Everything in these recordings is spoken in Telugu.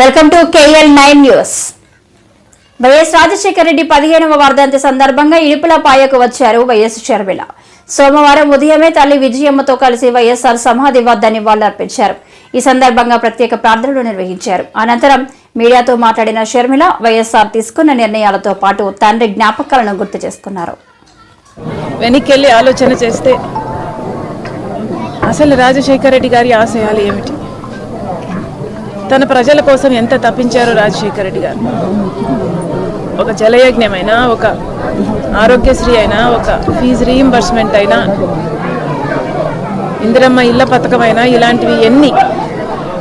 Welcome to KL nine news. YS Rajasekhara Reddy పదిహేనవ వర్ధంతి సందర్భంగా ఇడుపులపాయకు వచ్చారు వైఎస్ షర్మిల. సోమవారం ఉదయమే తల్లి విజయమ్మతో కలిసి వైఎస్ఆర్ సమాధి వద్ద నివాళులర్పించారు ఈ సందర్భంగా ప్రత్యేక ప్రార్థనలు నిర్వహించారు. అనంతరం మీడియాతో మాట్లాడిన షర్మిల వైఎస్ఆర్ తీసుకున్న నిర్ణయాలతో పాటు తండ్రి జ్ఞాపకాలను గుర్తు చేసుకున్నారు. వెనక్కి ఆలోచన చేస్తే అసలు రాజశేఖర రెడ్డి గారి ఆశయాలు ఏమిటి? తన ప్రజల కోసం ఎంత తప్పించారో రాజశేఖర రెడ్డి గారు? ఒక జలయజ్ఞమైనా ఒక ఆరోగ్యశ్రీ అయినా ఒక ఫీజు రీఇంబర్స్మెంట్ అయినా ఇందిరమ్మ ఇళ్ళ పథకమైనా ఇలాంటివి ఎన్ని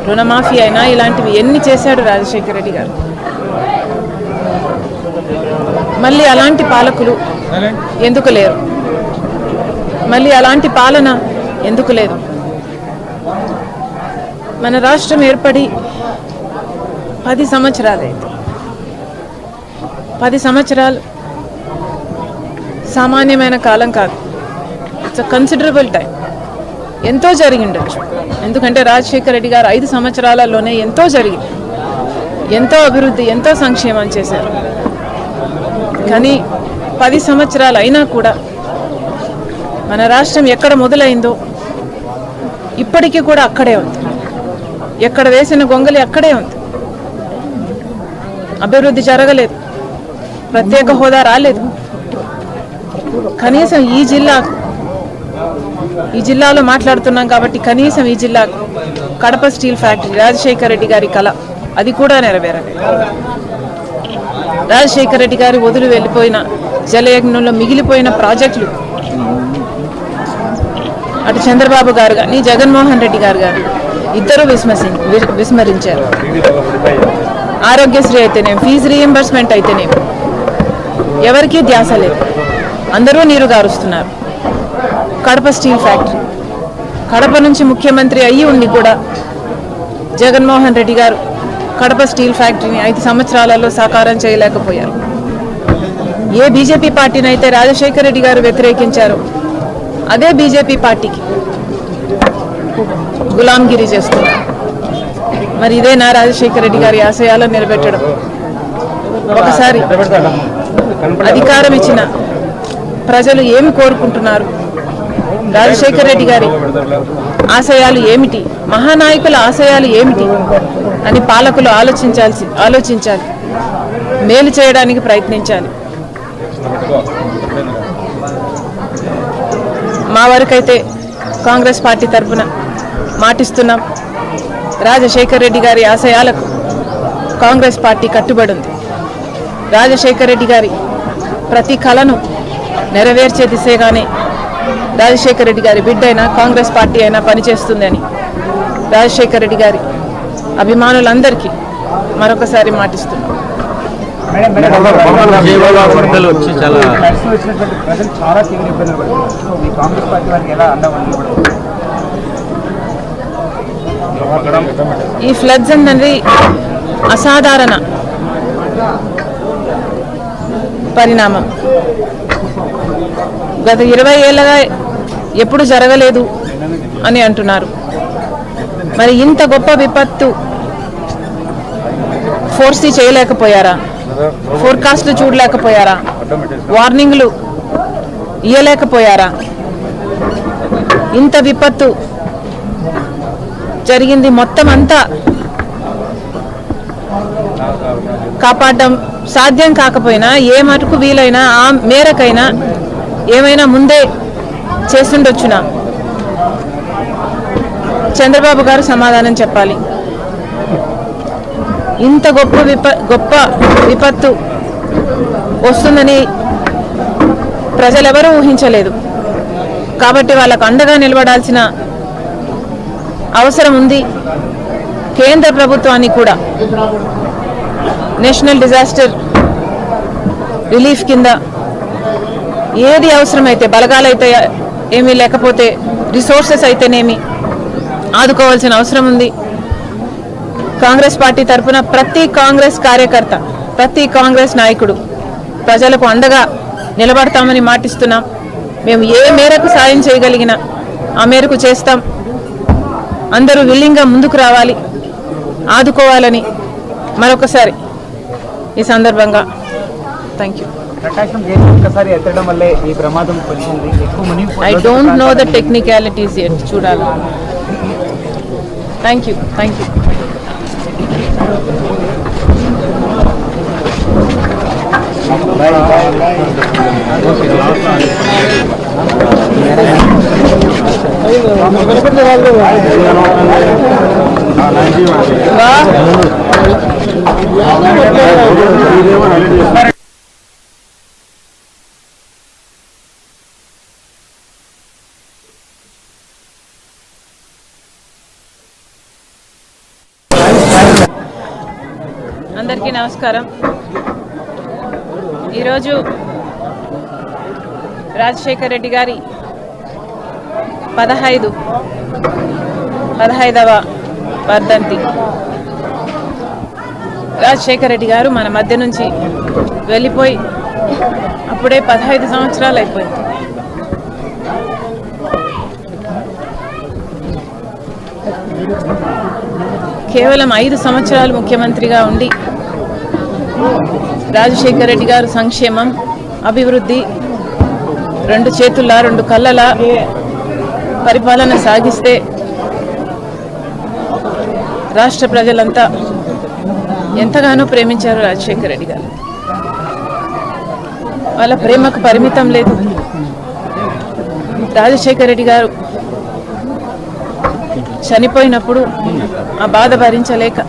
రుణమాఫీ అయినా ఇలాంటివి ఎన్ని చేశాడు రాజశేఖర రెడ్డి గారు? మళ్ళీ అలాంటి పాలకులు ఎందుకు లేరు? మళ్ళీ అలాంటి పాలన ఎందుకు లేదు? మన రాష్ట్రం ఏర్పడి పది సంవత్సరాలైంది. పది సంవత్సరాలు సామాన్యమైన కాలం కాదు. ఇట్స్ అ కన్సిడరబుల్ టైం ఎంతో జరిగిండొచ్చు ఎందుకంటే రాజశేఖర రెడ్డి గారు ఐదు సంవత్సరాలలోనే ఎంతో జరిగింది. ఎంతో అభివృద్ధి ఎంతో సంక్షేమం చేశారు. కానీ పది సంవత్సరాలు అయినా కూడా మన రాష్ట్రం ఎక్కడ మొదలైందో ఇప్పటికీ కూడా అక్కడే ఉంది. ఎక్కడ వేసిన గొంగలి అక్కడే ఉంది. అభివృద్ధి జరగలేదు. ప్రత్యేక హోదా రాలేదు. కనీసం ఈ జిల్లాకు ఈ జిల్లాలో మాట్లాడుతున్నాం కాబట్టి కనీసం ఈ జిల్లాకు కడప స్టీల్ ఫ్యాక్టరీ రాజశేఖర రెడ్డి గారి కళ అది కూడా నెరవేరలేదు. రాజశేఖర రెడ్డి గారి వదిలి వెళ్ళిపోయిన జలయజ్ఞంలో మిగిలిపోయిన ప్రాజెక్టులు. అటు చంద్రబాబు గారు కానీ జగన్మోహన్ రెడ్డి గారు కానీ ఇద్దరు విస్మసి విస్మరించారు. ఆరోగ్యశ్రీ అయితేనేమి ఫీజు రీఎంబర్స్మెంట్ అయితేనేమి ఎవరికీ ధ్యాస లేదు. అందరూ నీరు గారుస్తున్నారు. Kadapa steel factory. కడప నుంచి ముఖ్యమంత్రి అయ్యి ఉండి కూడా జగన్మోహన్ రెడ్డి గారు కడప స్టీల్ ఫ్యాక్టరీని ఐదు సంవత్సరాలలో సాకారం చేయలేకపోయారు. ఏ బీజేపీ పార్టీని అయితే రాజశేఖర రెడ్డి గారు వ్యతిరేకించారో అదే బీజేపీ పార్టీకి గులాంగిరి చేస్తున్నారు మరి ఇదేనా రాజశేఖర రెడ్డి గారి ఆశయాలను నిలబెట్టడం. ఒకసారి అధికారం ఇచ్చిన ప్రజలు ఏమి కోరుకుంటున్నారు? రాజశేఖర రెడ్డి గారి ఆశయాలు ఏమిటి? మహానాయకుల ఆశయాలు ఏమిటి? అని పాలకులు ఆలోచించాల్సి ఆలోచించాలి. మేలు చేయడానికి ప్రయత్నించాలి. మా వరకైతే కాంగ్రెస్ పార్టీ తరఫున మాటిస్తున్నాం రాజశేఖర్ రెడ్డి గారి ఆశయాలకు కాంగ్రెస్ పార్టీ కట్టుబడి ఉంది రాజశేఖర్ రెడ్డి గారి ప్రతి కళను నెరవేర్చే దిశగానే రాజశేఖర్ రెడ్డి గారి బిడ్డ అయినా కాంగ్రెస్ పార్టీ అయినా పనిచేస్తుందని రాజశేఖర్ రెడ్డి గారి అభిమానులందరికీ మరొకసారి మాటిస్తున్నాం వచ్చి చాలా ప్రజలు చాలా తీవ్ర ఇబ్బందులు పడుతున్నారు కాంగ్రెస్ పార్టీ వారికి ఎలా అండగా ఈ ఫ్లడ్స్ అనేది అసాధారణ పరిణామం. గత ఇరవై ఏళ్ళగా ఎప్పుడు జరగలేదు అని అంటున్నారు. మరి ఇంత గొప్ప విపత్తు ఫోర్సీ చేయలేకపోయారా? ఫోర్కాస్ట్లు చూడలేకపోయారా? వార్నింగ్లు ఇయ్యలేకపోయారా? ఇంత విపత్తు జరిగింది మొత్తం అంతా కాపాడడం సాధ్యం కాకపోయినా ఏ మటుకు వీలైనా ఆ మేరకైనా ఏమైనా ముందే చేస్తుండొచ్చునా? చంద్రబాబు గారు సమాధానం చెప్పాలి. ఇంత గొప్ప విప గొప్ప విపత్తు వస్తుందని ప్రజలెవరూ ఊహించలేదు. కాబట్టి వాళ్ళకు అండగా నిలబడాల్సిన అవసరం ఉంది. కేంద్ర ప్రభుత్వాన్ని కూడా. నేషనల్ డిజాస్టర్ రిలీఫ్ కింద ఏది అవసరమైతే బలగాలైతే ఏమీ లేకపోతే రిసోర్సెస్ అయితేనేమి ఆదుకోవాల్సిన అవసరం ఉంది. కాంగ్రెస్ పార్టీ తరఫున ప్రతి కాంగ్రెస్ కార్యకర్త ప్రతి కాంగ్రెస్ నాయకుడు ప్రజలకు అండగా నిలబడతామని మాటిస్తున్నాం. మేము ఏ మేరకు సాయం చేయగలిగినా ఆ మేరకు చేస్తాం. అందరూ విల్లింగ్గా ముందుకు రావాలి ఆదుకోవాలని మరొకసారి ఈ సందర్భంగా థ్యాంక్ యూ ప్రకాశం గేట్ ఒక్కసారి ఎత్తడం వల్లే ఈ ప్రమాదం పొందింది ఎక్కువ మునిగి I don't know the technicalities at చూడాలి. థ్యాంక్ యూ థ్యాంక్ యూ అందరికీ నమస్కారం. ఈరోజు రాజశేఖర్ రెడ్డి గారి పదహైదు పదహైదవ వర్ధంతి. రాజశేఖర్ రెడ్డి గారు మన మధ్య నుంచి వెళ్ళిపోయి అప్పుడే పదహైదు సంవత్సరాలు అయిపోయింది. కేవలం ఐదు సంవత్సరాలు ముఖ్యమంత్రిగా ఉండి రాజశేఖర రెడ్డి గారు సంక్షేమం అభివృద్ధి రెండు చేతుల రెండు కళ్ళల పరిపాలన సాగిస్తే రాష్ట్ర ప్రజలంతా ఎంతగానో ప్రేమించారు రాజశేఖర రెడ్డి గారు. వాళ్ళ ప్రేమకు పరిమితం లేదు. రాజశేఖర రెడ్డి గారు చనిపోయినప్పుడు ఆ బాధ భరించలేక